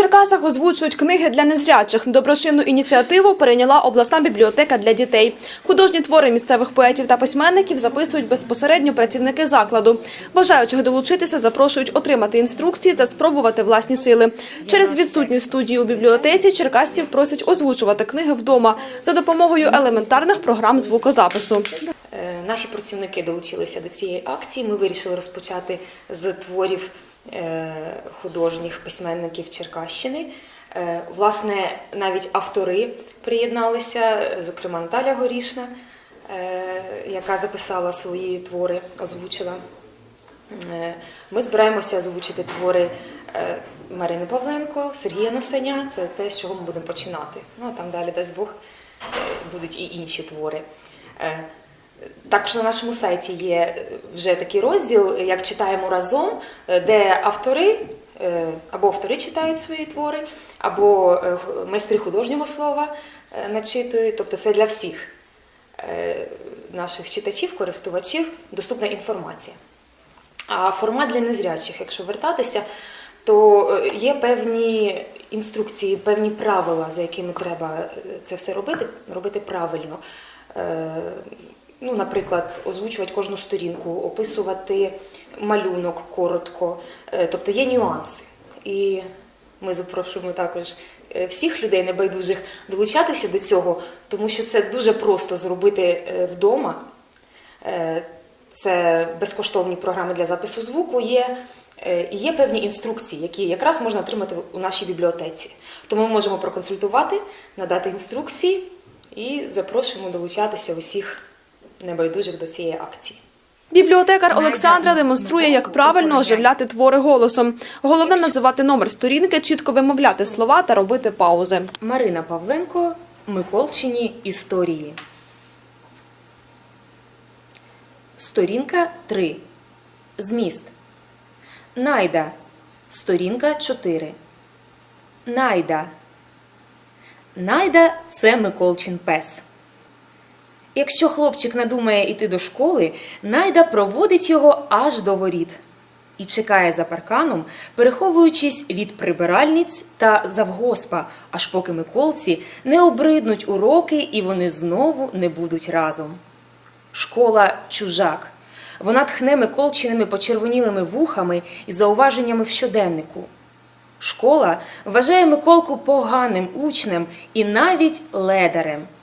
Черкасах озвучують книги для незрячих. Доброшинну ініціативу перейняла обласна бібліотека для дітей. Художні твори місцевих поетів та письменників записують безпосередньо працівники закладу. Бажаючих долучитися запрошують отримати інструкції та спробувати власні сили. Через відсутність студії у бібліотеці черкасців просять озвучувати книги вдома за допомогою елементарних програм звукозапису. Е, Наші працівники долучилися до цієї акції. Ми вирішили розпочати з творів художніх письменників Черкащини. Е, Власне, навіть автори приєдналися, зокрема Наталя Горішна, е, яка записала свої твори, озвучила. Е, Ми збираємося озвучити твори е, Марини Павленко, Сергія Носеня. Це те, з чого ми будемо починати. Ну а там далі, дасть Бог, е, будуть і інші твори. Е, Також на нашому сайті є вже такий розділ, як читаємо разом, е, де автори е, або автори читають свої твори, або е, майстри художнього слова е, начитують. Тобто це для всіх е, наших читачів, користувачів доступна інформація. А формат для незрячих, якщо вертатися, то е, є певні інструкції, певні правила, за якими треба е, це все робити, робити правильно. Ну, наприклад, озвучувати кожну сторінку, описувати малюнок коротко. Е, Тобто є нюанси. І ми запрошуємо також е, всіх людей небайдужих долучатися до цього, тому що це дуже просто зробити е, вдома. Це безкоштовні програми для запису звуку є. І є певні інструкції, які якраз можна отримати у нашій бібліотеці. Тому ми можемо проконсультувати, надати інструкції і запрошуємо долучатися усіх небайдужих до цієї акції. Бібліотекар Олександра демонструє, як правильно оживляти твори голосом. Головне називати номер сторінки, чітко вимовляти слова та робити паузи. Марина Павленко, Миколчині історії. Сторінка 3. Зміст. Найда. Сторінка 4. Найда. Найда це Миколчин пес. Якщо хлопчик надумає йти до школи, Найда проводить його аж до воріт і чекає за парканом, переховуючись від прибиральниць та завгоспа, аж поки Миколці не обриднуть уроки і вони знову не будуть разом. Школа чужак. Вона тхне Миколчиними почервонілими вухами і зауваженнями в щоденнику. Школа вважає Миколку поганим учнем і навіть ледарем –